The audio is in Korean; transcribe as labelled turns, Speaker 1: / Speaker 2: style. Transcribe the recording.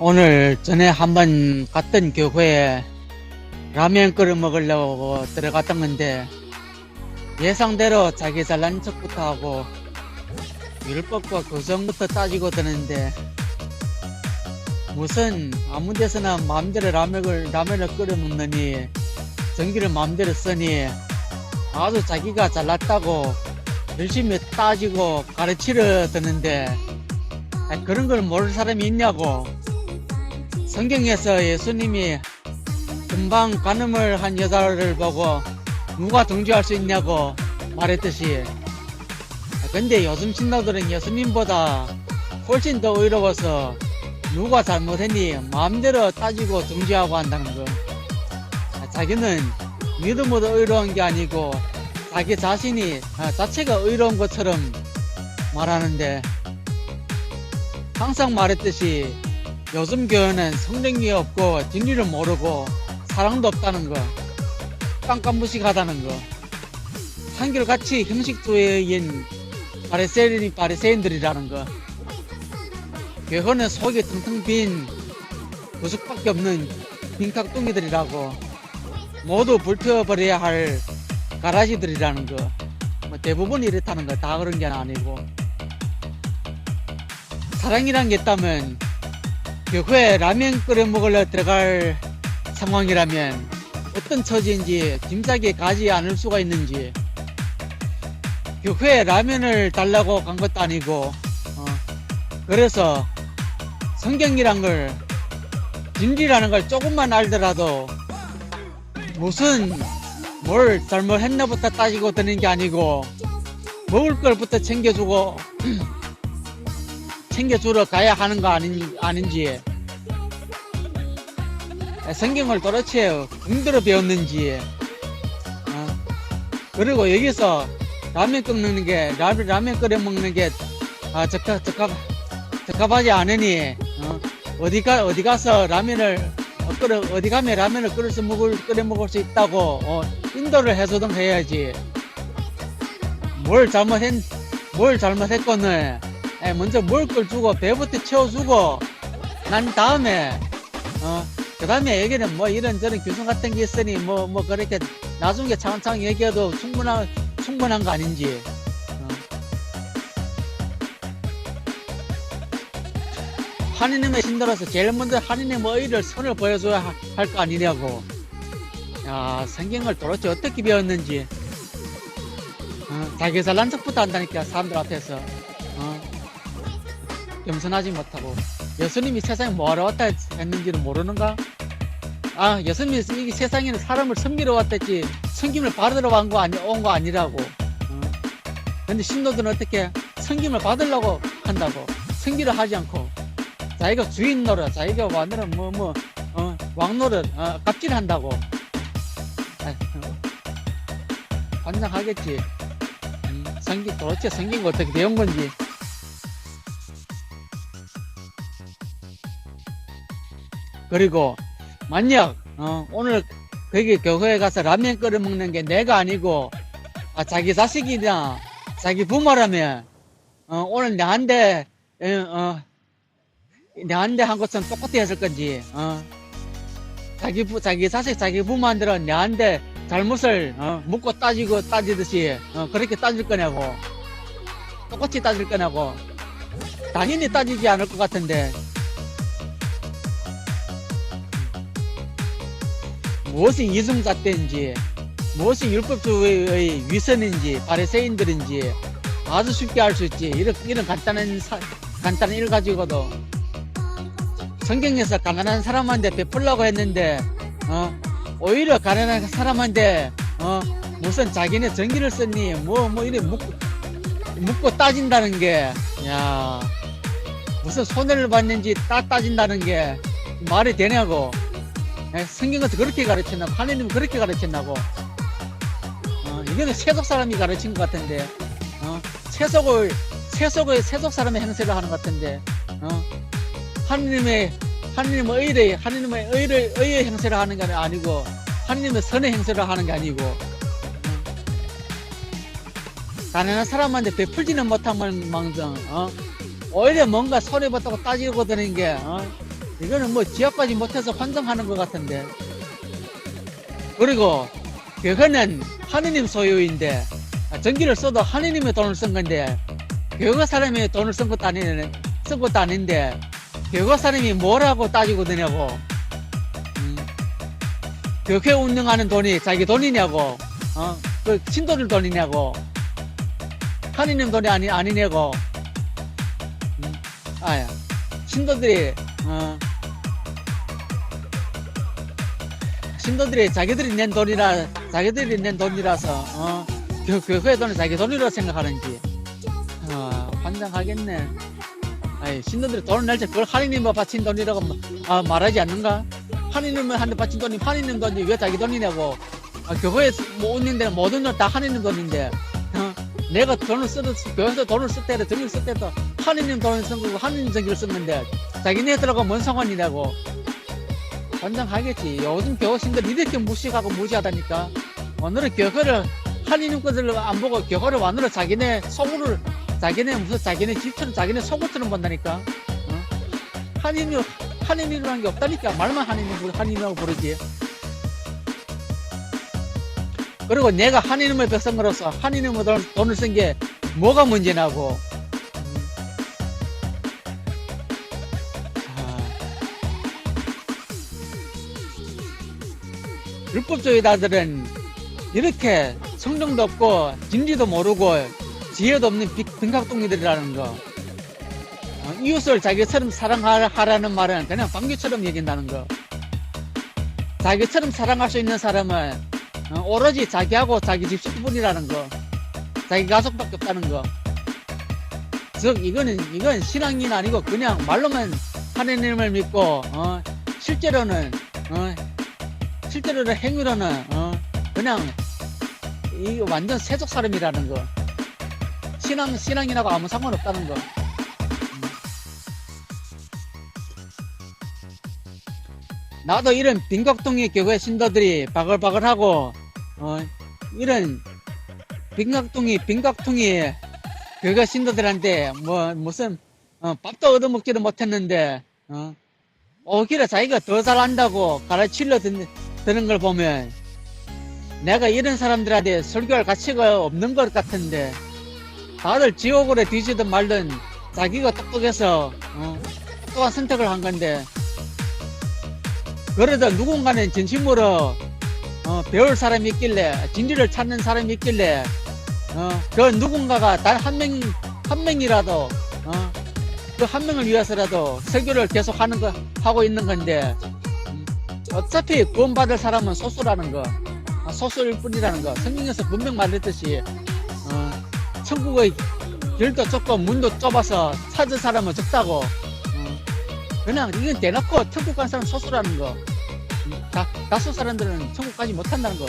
Speaker 1: 오늘 전에 한번 갔던 교회에 라면 끓여 먹으려고 들어갔던 건데 예상대로 자기 잘난 척부터 하고 율법과 교성부터 따지고 드는데 무슨 아무 데서나 마음대로 라면을, 라면을 끓여 먹느니 전기를 마음대로 쓰니 아주 자기가 잘났다고 열심히 따지고 가르치려 드는데 그런 걸 모를 사람이 있냐고 성경에서 예수님이 금방 간음을 한 여자를 보고 누가 정죄할 수 있냐고 말했듯이 아, 근데 요즘 신도들은 예수님보다 훨씬 더 의로워서 누가 잘못했니 마음대로 따지고 정죄하고 한다는 거 아, 자기는 믿음으로 의로운 게 아니고 자기 자신이 아, 자체가 의로운 것처럼 말하는데 항상 말했듯이 요즘 교회는 성령이 없고 진리를 모르고 사랑도 없다는 거 깜깜무식하다는 거 한결같이 형식주의인 바리새인 바리새인들이라는 거 교회는 속이 텅텅 빈 부숙밖에 없는 빈깍둥이들이라고 모두 불태워버려야 할 가라지들이라는 거. 뭐 대부분 이렇다는 거 다 그런 게 아니고. 사랑이란 게 있다면 교회에 라면 끓여 먹으러 들어갈 상황이라면 어떤 처지인지 짐작이 가지 않을 수가 있는지. 교회에 라면을 달라고 간 것도 아니고 어, 그래서 성경이란 걸 진리라는 걸 조금만 알더라도 무슨 뭘 잘못했나부터 따지고 드는 게 아니고 먹을 걸부터 챙겨주고 챙겨주러 가야 하는 거 아닌, 아닌지 성경을 도대체 공대로 배웠는지 어? 그리고 여기서 라면 끓는 게 라면, 라면 끓여 먹는 게 아, 적합, 적합, 적합하지 않으니 어? 어디 가 어디 가서 라면을 어, 끓여 어디 가면 라면을 끓여서 먹을 끓여 먹을 수 있다고 어, 인도를 해주든 해야지 뭘 잘못했 뭘 잘못했거늘 에, 먼저 먹을 걸 주고 배부터 채워주고 난 다음에 어, 그 다음에 여기는 뭐 이런저런 규정 같은 게 있으니 뭐뭐 그렇게 나중에 차근차근 얘기해도 충분한 충분한 거 아닌지. 어. 하느님의 신도로서 제일 먼저 하느님의 의를 선을 보여줘야 할 거 아니냐고. 야 성경을 도대체 어떻게 배웠는지. 어, 자기 잘난 척부터 한다니까 사람들 앞에서. 어, 겸손하지 못하고 예수님이 세상에 뭐하러 왔다 했는지는 모르는가? 아 예수님이 이 세상에는 사람을 섬기러 왔댔지 섬김을 받으러 온 거 아니 온 거 아니라고. 어. 근데 신도들은 어떻게 섬김을 받으려고 한다고 섬기려 하지 않고 자기가 주인 노릇, 자기가 완전히 뭐뭐 어, 왕노릇 어, 갑질한다고. 아, 반장하겠지. 음, 도대체 성긴 거 어떻게 배운 건지. 그리고 만약 어, 오늘 거기 교회에 가서 라면 끓여 먹는 게 내가 아니고 아, 자기 자식이나 자기 부모라면 어, 오늘 내한테 어, 어, 내한테 한 것은 똑같이 했을 건지 어, 자기 부, 자기 자식 자기 부모한테는 내한테 잘못을 어, 묻고 따지고 따지듯이 어, 그렇게 따질 거냐고. 똑같이 따질 거냐고. 당연히 따지지 않을 것 같은데 무엇이 이중잣대인지 무엇이 율법주의의 위선인지 바리새인들인지 아주 쉽게 알 수 있지. 이런, 이런 간단한 사- 간단한 일 가지고도 성경에서 가난한 사람한테 베풀라고 했는데 어, 오히려 가난한 사람한테 어, 무슨 자기네 전기를 썼니? 뭐뭐 이래 묻고, 묻고 따진다는 게 야 무슨 손해를 받는지 따 따진다는 게 말이 되냐고. 예, 성경에서 그렇게 가르쳤나고 하느님은 그렇게 가르쳤나고. 어, 이거는 세속 사람이 가르친 것 같은데 어, 세속을 세속의 세속 사람의 행세를 하는 것 같은데 어, 하느님의 하느님의 의를 하느님의 의를 의의 행세를 하는 게 아니고 하느님의 선의 행세를 하는 게 아니고 어, 가난한 사람한테 베풀지는 못한 망정 어, 오히려 뭔가 손해봤다고 따지고 드는 게 어, 이거는 뭐 지역까지 못해서 환장하는 것 같은데. 그리고 그거는 하느님 소유인데 아, 전기를 써도 하느님의 돈을 쓴 건데 교회 사람이 돈을 쓴 것도 아니네 쓴 것도 아닌데 교회 사람이 뭐라고 따지고 드냐고. 음, 교회 운영하는 돈이 자기 돈이냐고 어? 그 신도들 돈이냐고. 하느님 돈이 아니 아니냐고. 음, 아야 신도들이 어, 신도들이 자기들이 낸 돈이라 자기들이 낸 돈이라서 어, 교, 교회 돈을 자기 돈이라고 생각하는지 어, 환장하겠네. 아이, 신도들이 돈을 낼때 그걸 하느님과 바친 돈이라고 마- 아, 말하지 않는가? 하느님한테 바친 돈이 하느님 돈이 왜 자기 돈이냐고. 아, 교회에 뭐 있는 데는 모든 돈다 하느님 돈인데 어, 내가 돈을 쓰도 교회에서 돈을 쓸 때도 전기를 쓸 때도 하느님 돈을 쓴 거고 하느님 전기를 썼는데 자기네들하고 뭔 상관이냐고. 환장하겠지. 요즘 교회신들 이렇게 무식하고 무시하다니까. 오늘은 교회를 하느님 것을 안 보고 교회를 완으로 자기네 속으로 자기네 무슨 자기네 집처럼 자기네 속옷처럼 본다니까. 어? 하느님 하느님이라는 게 없다니까. 말만 부르 하느님이라고 부르지. 그리고 내가 하느님의 백성으로서 돈- 돈을 쓴 게 뭐가 문제냐고. 율법주의자들은 이렇게 성령도 없고 진리도 모르고 지혜도 없는 빈- 빈각동이들이라는 거. 어, 이웃을 자기처럼 사랑하라는 말은 그냥 방귀처럼 얘기한다는 거. 자기처럼 사랑할 수 있는 사람은 어, 오로지 자기하고 자기 집식뿐이라는 거. 자기 가족밖에 없다는 거. 즉 이거는 이건 신앙이 아니고 그냥 말로만 하느님을 믿고 어, 실제로는 어, 실제로는 행위로는 어, 그냥 이 완전 세속 사람이라는 거. 신앙 신앙이라고 아무 상관없다는 거. 음. 나도 이런 빈각동의 교회 신도들이 바글바글하고 어, 이런 빈각동이 빈각통이 교회 신도들한테 뭐 무슨 어, 밥도 얻어먹지도 못했는데 어, 오히려 자기가 더 잘한다고 가르치려 드는, 드는 걸 보면 내가 이런 사람들한테 설교할 가치가 없는 것 같은데 다들 지옥으로 뒤지든 말든 자기가 똑똑해서 어, 똑똑한 선택을 한 건데 그래도 누군가는 진심으로 어, 배울 사람이 있길래 진리를 찾는 사람이 있길래 어, 그 누군가가 단 한 명, 한 명이라도 어, 그 한 명을 위해서라도 설교를 계속 하는 거 하고 있는 건데 음, 어차피 구원받을 사람은 소수라는 거 아, 소수일 뿐이라는 거 성경에서 분명 말했듯이 어, 천국의 길도 좁고 문도 좁아서 찾은 사람은 적다고 어, 그냥 이건 대놓고 천국 간 사람 소수라는 거 음, 다, 다수 사람들은 천국 가지 못한다는 거